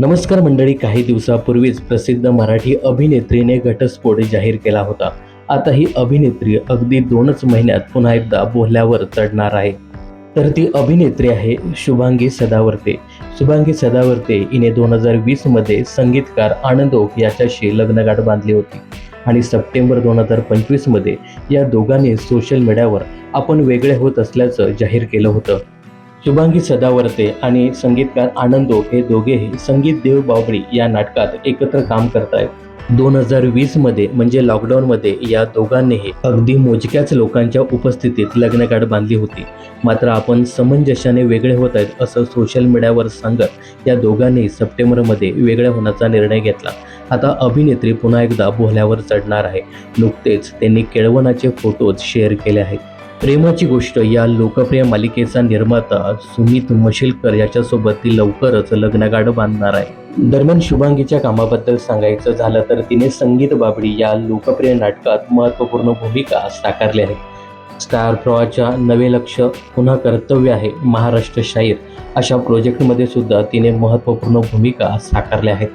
नमस्कार मंडळी काही दिवसापूर्वीच प्रसिद्ध मराठी अभिनेत्रीने घटस्फोट जाहीर केला होता. आता ही अभिनेत्री अगदी दोनच महिन्यात पुन्हा एकदा बोहल्यावर चढणार आहे. तर ती अभिनेत्री आहे शुभांगी सदावर्ते. शुभांगी सदावर्ते हिने दोन हजार वीसमध्ये संगीतकार आनंद ओक याच्याशी लग्नगाठ बांधली होती. आणि सप्टेंबर दोन हजार पंचवीसमध्ये या दोघांनी सोशल मीडियावर आपण वेगळे होत असल्याचं जाहीर केलं होतं. शुभांगी सदावर्ते आणि संगीतकार आनंदो हे दोघेही संगीत देव बावळी या नाटकात एकत्र काम करत आहेत दोन हजार वीसमध्ये म्हणजे लॉकडाऊनमध्ये या दोघांनीही अगदी मोजक्याच लोकांच्या उपस्थितीत लग्नगाठ बांधली होती. मात्र आपण समंजशाने वेगळे होत आहेत असं सोशल मीडियावर सांगत या दोघांनी सप्टेंबरमध्ये वेगळ्या होण्याचा निर्णय घेतला. आता अभिनेत्री पुन्हा एकदा बोहल्यावर चढणार आहे. नुकतेच त्यांनी केळवणाचे फोटोज शेअर केले आहेत. प्रेमाची गोष्ट या लोकप्रिय मालिकेचा निर्माता सुमित मशिलकर याच्यासोबत ती लवकरच लग्नगाडं बांधणार आहे. दरम्यान शुभांगीच्या कामाबद्दल सांगायचं झालं तर तिने संगीत बाबडी या लोकप्रिय नाटकात महत्त्वपूर्ण भूमिका साकारली आहे. स्टार प्रवाच्या नवे लक्ष पुन्हा कर्तव्य आहे महाराष्ट्र शाहीर अशा प्रोजेक्टमध्ये सुद्धा तिने महत्त्वपूर्ण भूमिका साकारल्या आहेत.